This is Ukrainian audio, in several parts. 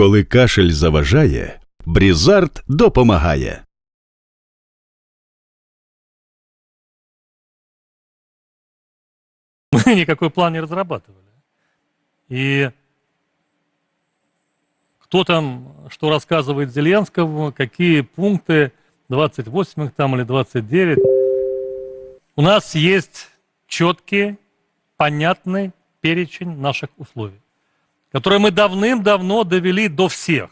Коли кашель заважає, Брізард допомагає. Мы никакой план не разрабатывали. И кто там что рассказывает Зеленскому, какие пункты, 28 их там или 29. У нас есть четкий, понятный перечень наших условий, Которые мы давным-давно довели до всех.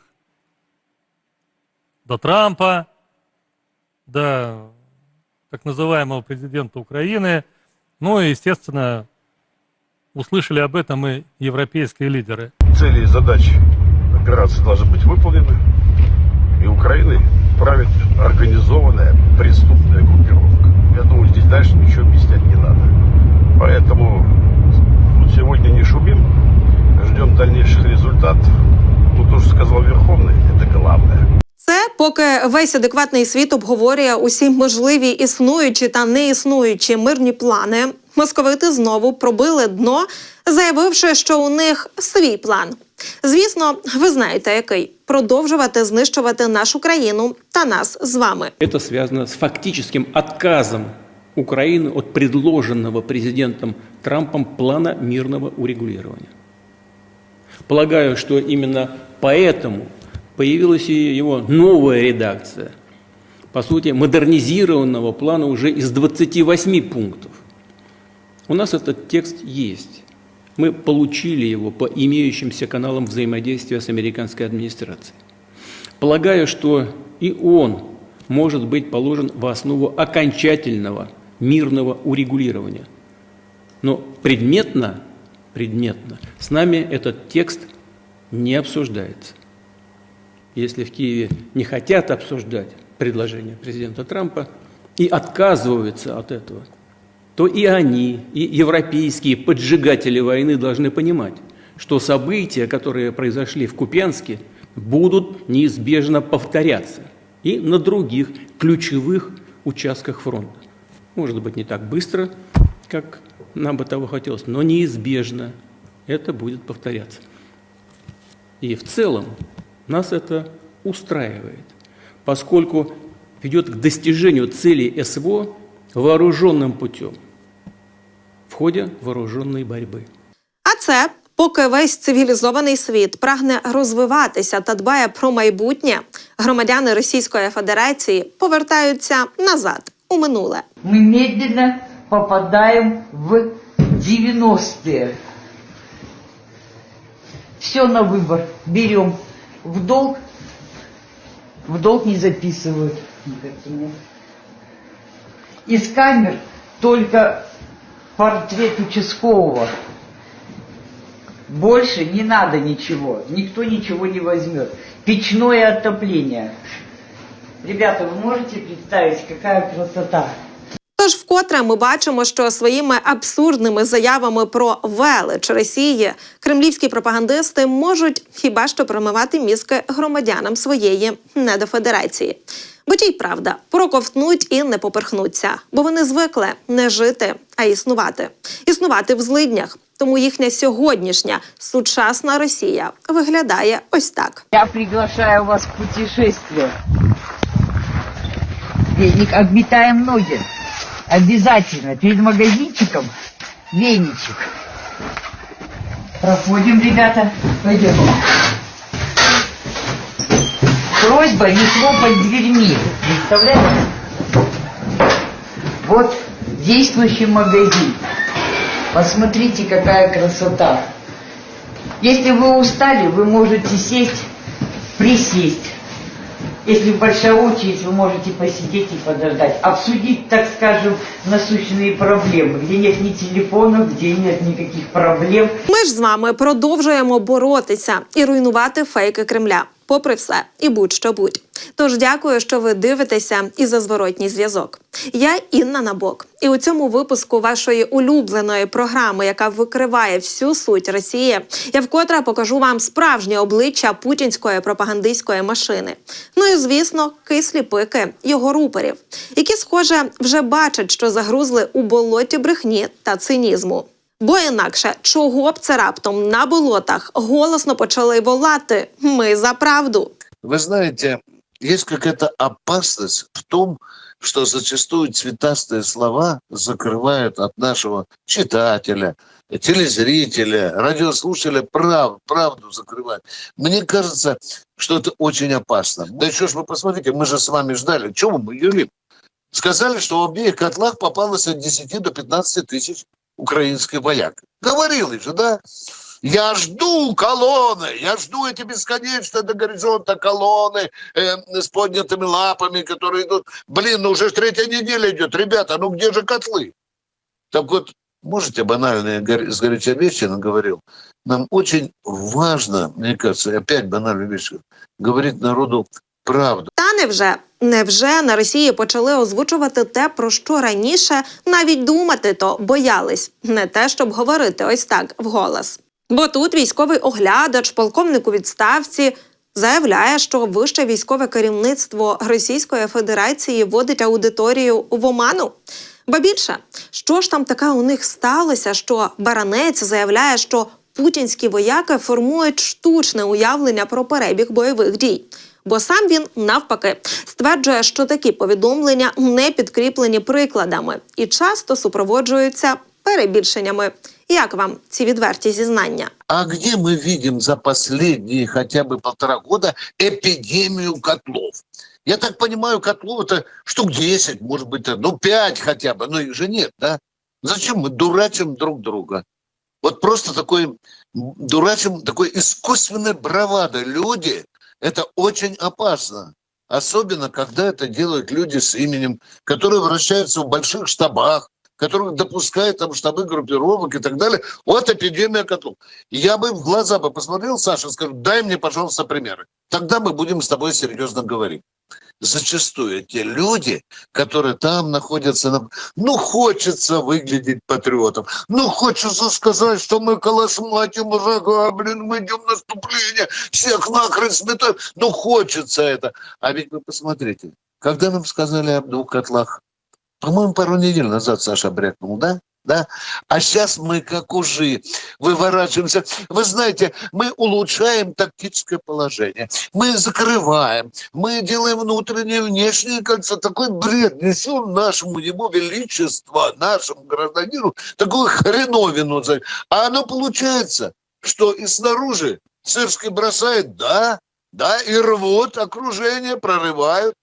До Трампа, до так называемого президента Украины. Ну и, естественно, услышали об этом и европейские лидеры. цели и задачи операции должны быть выполнены. И Украиной правит организованная преступная группировка. поки весь адекватний світ обговорює усі можливі існуючі та неіснуючі мирні плани. Московити знову пробили дно, заявивши, що у них свій план. Звісно, ви знаєте, який продовжувати знищувати нашу країну та нас з вами. Это связано с фактическим отказом Украины от предложенного президентом Трампом плана мирного урегулирования. Полагаю, что именно поэтому появилась и его новая редакция, по сути, модернизированного плана уже из 28 пунктов. У нас этот текст есть. Мы получили его по имеющимся каналам взаимодействия с американской администрацией. Полагаю, что и он может быть положен в основу окончательного мирного урегулирования. Но предметно, предметно с нами этот текст не обсуждается. Если в Киеве не хотят обсуждать предложение президента Трампа и отказываются от этого, то и они, и европейские поджигатели войны должны понимать, что события, которые произошли в Купянске, будут неизбежно повторяться и на других ключевых участках фронта. Может быть, не так быстро, как нам бы того хотелось, но неизбежно это будет повторяться. И в целом нас это устраивает, поскольку ведет к достижению целей СВО вооруженным путем в ходе вооруженной борьбы. А це поки весь цивілізований світ прагне розвиватися та дбає про майбутнє, громадяни Російської Федерації повертаються назад у минуле. мы медленно попадаем в 90-е. Все на выбор. Берем в долг. В долг не записывают. Из камер только портрет участкового. Больше не надо ничего. Никто ничего не возьмет. Печное отопление. Ребята, вы можете представить, какая красота? Вкотре ми бачимо, що своїми абсурдними заявами про велич Росії кремлівські пропагандисти можуть хіба що промивати мізки громадянам своєї недофедерації. Бо ті й правда проковтнуть і не поперхнуться, бо вони звикли не жити, а існувати, існувати в злиднях. Тому їхня сьогоднішня сучасна Росія виглядає ось так. Я приглашаю вас в путешествие. Обметаем ноги. Обязательно. Перед магазинчиком веничек. Проходим, ребята. Пойдем. Просьба не хлопать дверьми. Представляете? Вот действующий магазин. Посмотрите, какая красота. Если вы устали, вы можете сесть, присесть. Если большая очередь, вы можете посидеть и подождать. Обсудить, так скажем, насущные проблемы, где нет ни телефонов, где нет никаких проблем. Ми ж з вами продовжуємо боротися і руйнувати фейки Кремля, попри все і будь-що будь. Тож дякую, що ви дивитеся і за зворотній зв'язок. Я Інна Набок, і у цьому випуску вашої улюбленої програми, яка викриває всю суть Росії, я вкотре покажу вам справжнє обличчя путінської пропагандистської машини. Ну і звісно, кислі пики його рупорів, які, схоже, вже бачать, що загрузли у болоті брехні та цинізму. Бо інакше, чого б це раптом на болотах голосно почали волати Ми за правду. Вы знаете, есть какая-то опасность в том, что зачастую цветастые слова закрывают от нашего читателя, телезрителя, радиослушателя прав, правду закрывают. Мне кажется, что это очень опасно. Да еще ж вы посмотрите, мы же с вами ждали. Чего мы юлим? Сказали, что в обеих котлах попалось от 10 до 15 тысяч украинских вояк. Говорили же, да? Я жду колонны, я жду эти бесконечно до горизонта колонны э, с поднятыми лапами, которые идут. Блин, ну уже третья неделя идет. Ребята, ну где же котлы? Так вот, можете банальные гор- сгоряча говорил, нам очень важно, мне кажется, опять банальная вещь, говорить народу правду. Невже? Невже на Росії почали озвучувати те, про що раніше навіть думати то боялись, не те, щоб говорити ось так вголос. Бо тут військовий оглядач, полковник у відставці, заявляє, що вище військове керівництво Російської Федерації вводить аудиторію в оману. Ба більше, що ж там таке у них сталося, що баранець заявляє, що путінські вояки формують штучне уявлення про перебіг бойових дій Бо сам він навпаки стверджує, що такі повідомлення не підкріплені прикладами і часто супроводжуються перебільшеннями. Як вам ці відверті зізнання? А где мы видим за последние хотя бы полтора года эпидемию котлов? Я так понимаю, котлов это штук 10, может быть, ну 5 хотя бы, но их же нет, да? Зачем мы дурачим друг друга? Вот просто такой м, дурачим, такой искусственной бравадой люди, это очень опасно. Особенно, когда это делают люди с именем, которые вращаются в больших штабах, которых допускают там штабы группировок и так далее. Вот эпидемия котлов. Я бы в глаза бы посмотрел, Саша, скажу, дай мне, пожалуйста, примеры. Тогда мы будем с тобой серьезно говорить. Зачастую те люди, которые там находятся, на- ну, хочется выглядеть патриотом, ну, хочется сказать, что мы колосматим врага, блин, мы идем наступление, всех нахрен сметаем, ну, хочется это. А ведь вы посмотрите, когда нам сказали об двух котлах, по-моему, пару недель назад Саша брякнул, да? Да? А сейчас мы как ужи выворачиваемся. Вы знаете, мы улучшаем тактическое положение, мы закрываем, мы делаем внутреннее внешнее кольцо. Такой бред несем нашему его величество, нашему гражданину, такую хреновину. А оно получается, что и снаружи Сырский бросает, да, да, и рвут окружение, прорывают.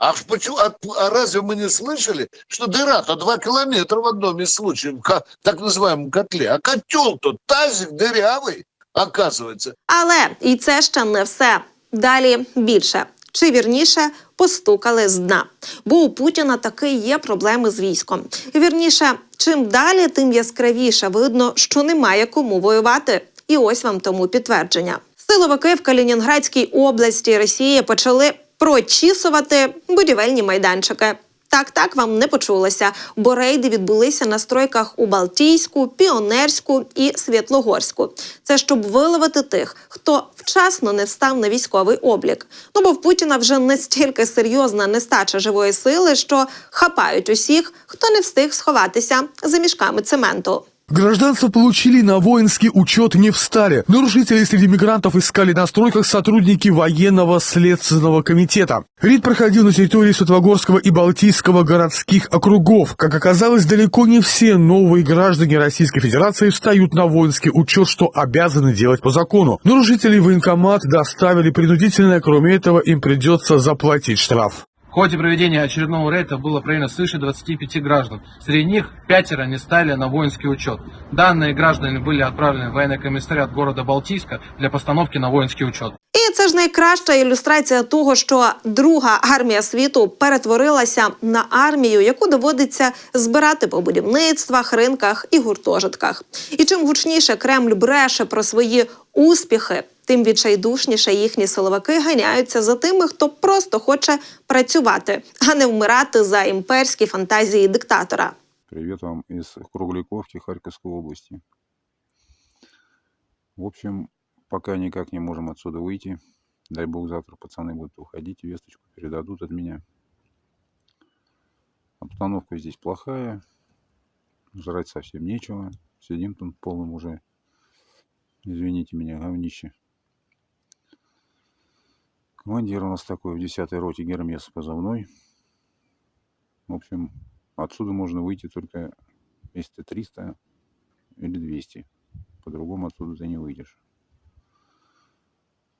А, ж почему, а, а разве мы не слышали, что дыра-то 2 километра в одном из случаев, в ка- так называемом котле, а котел-то тазик дырявый, оказывается. Але і це ще не все. Далі більше. Чи вірніше постукали з дна. Бо у Путіна таки є проблеми з військом. І вірніше, чим далі, тим яскравіше видно, що немає кому воювати. І ось вам тому підтвердження. Силовики в Калінінградській області Росії почали прочісувати будівельні майданчики. Так, так вам не почулося, бо рейди відбулися на стройках у Балтійську, Піонерську і Світлогорську. Це щоб виловити тих, хто вчасно не встав на військовий облік. Ну бо в Путіна вже настільки серйозна нестача живої сили, що хапають усіх, хто не встиг сховатися за мішками цементу. Гражданство получили, на воинский учет не встали. Нарушителей среди мигрантов искали на стройках сотрудники военного следственного комитета. Рейд проходил на территории Светлогорского и Балтийского городских округов. Как оказалось, далеко не все новые граждане Российской Федерации встают на воинский учет, что обязаны делать по закону. Нарушителей военкомат доставили принудительно, кроме этого им придется заплатить штраф. В ходе проведения очередного рейда было проверено свыше 25 граждан. Среди них пятеро не стали на воинский учет. Данные граждане были отправлены в военный комиссариат города Балтийска для постановки на воинский учет. І це ж найкраща ілюстрація того, що друга армія світу перетворилася на армію, яку доводиться збирати по будівництвах, ринках і гуртожитках. І чим гучніше Кремль бреше про свої успіхи, тим відчайдушніше їхні силовики ганяються за тими, хто просто хоче працювати, а не вмирати за імперські фантазії диктатора. Привет вам из Кругляковки Харьковской области. В общем, пока никак не можем отсюда выйти. Дай бог завтра пацаны будут уходить, весточку передадут от меня. Обстановка здесь плохая, жрать совсем нечего. сидим тут полным уже, извините меня, говнище. Командир у нас такой в 10-й роте Гермес позывной. В общем, отсюда можно выйти только если ты 300 или 200. По-другому отсюда ты не выйдешь.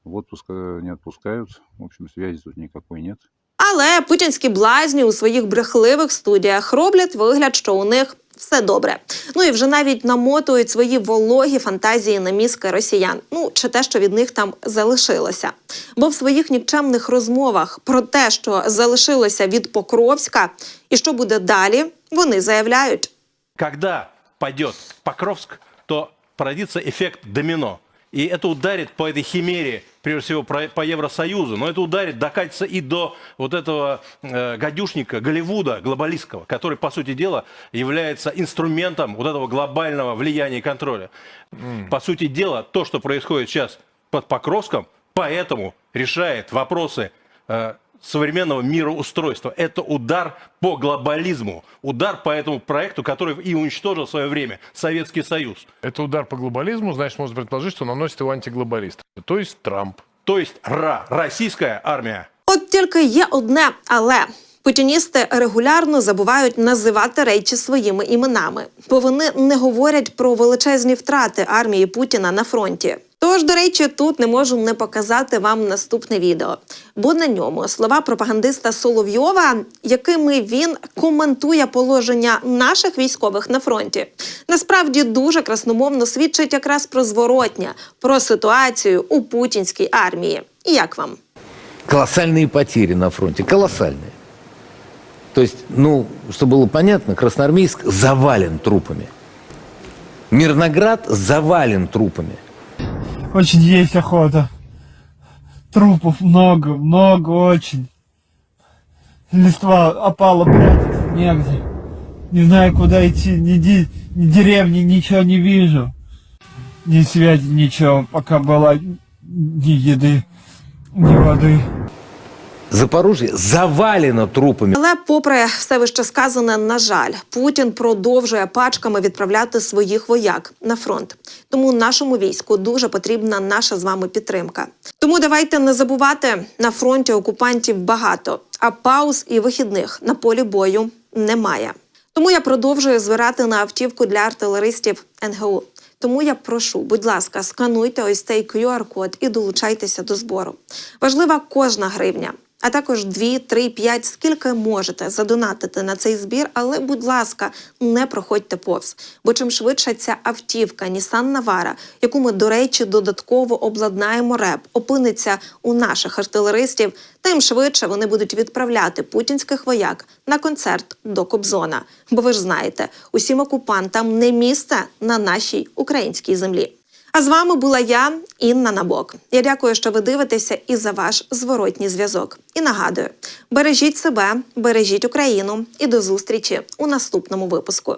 В отпуск э, не отпускают. В общем, связи тут никакой нет. Але путінські блазні у своїх брехливих студіях роблять вигляд, що у них все добре. Ну і вже навіть намотують свої вологі фантазії на мізки росіян. Ну чи те, що від них там залишилося. Бо в своїх нікчемних розмовах про те, що залишилося від Покровська, і що буде далі, вони заявляють. Коли паде Покровськ, то породится ефект домино. И это ударит по этой химере, прежде всего про- по Евросоюзу, но это ударит, докатится и до вот этого э, гадюшника Голливуда глобалистского, который, по сути дела, является инструментом вот этого глобального влияния и контроля. По сути дела, то, что происходит сейчас под Покровском, поэтому решает вопросы э, современного мироустройства. Это удар по глобализму, удар по этому проекту, который и уничтожил в свое время Советский Союз. Это удар по глобализму, значит, можно предположить, что наносит его антиглобалист. То есть Трамп. То есть РА, российская армия, От тільки є одне але. Путіністи регулярно забувають називати речі своїми іменами, бо вони не говорять про величезні втрати армії Путіна на фронті. Тож, до речі, тут не можу не показати вам наступне відео, бо на ньому слова пропагандиста Соловйова, якими він коментує положення наших військових на фронті, насправді дуже красномовно свідчить якраз про зворотня, про ситуацію у путінській армії. І як вам? колоссальные потери на фронте, колоссальные. То есть, ну, чтобы было понятно, Красноармейск завален трупами. Мирноград завален трупами. Очень есть охота. Трупов много, много очень. Листва опала прятаться негде. Не знаю, куда идти, ни, ди- ни деревни, ничего не вижу. Ни связи, ничего, пока была ни еды, ни воды. Запорожье завалено трупами. Але, попри все вище сказане, на жаль, Путін продовжує пачками відправляти своїх вояк на фронт. Тому нашому війську дуже потрібна наша з вами підтримка. Тому давайте не забувати на фронті окупантів багато, а пауз і вихідних на полі бою немає. Тому я продовжую збирати на автівку для артилеристів НГУ. Тому я прошу, будь ласка, скануйте ось цей QR-код і долучайтеся до збору. Важлива кожна гривня. А також 2, 3, 5, скільки можете задонатити на цей збір, але, будь ласка, не проходьте повз. Бо чим швидше ця автівка Nissan Navara, яку ми, до речі, додатково обладнаємо РЕП, опиниться у наших артилеристів, тим швидше вони будуть відправляти путінських вояк на концерт до Кобзона. Бо ви ж знаєте, усім окупантам не місце на нашій українській землі. А з вами була я, Інна Набок. Я дякую, що ви дивитеся і за ваш зворотній зв'язок. І нагадую: бережіть себе, бережіть Україну і до зустрічі у наступному випуску.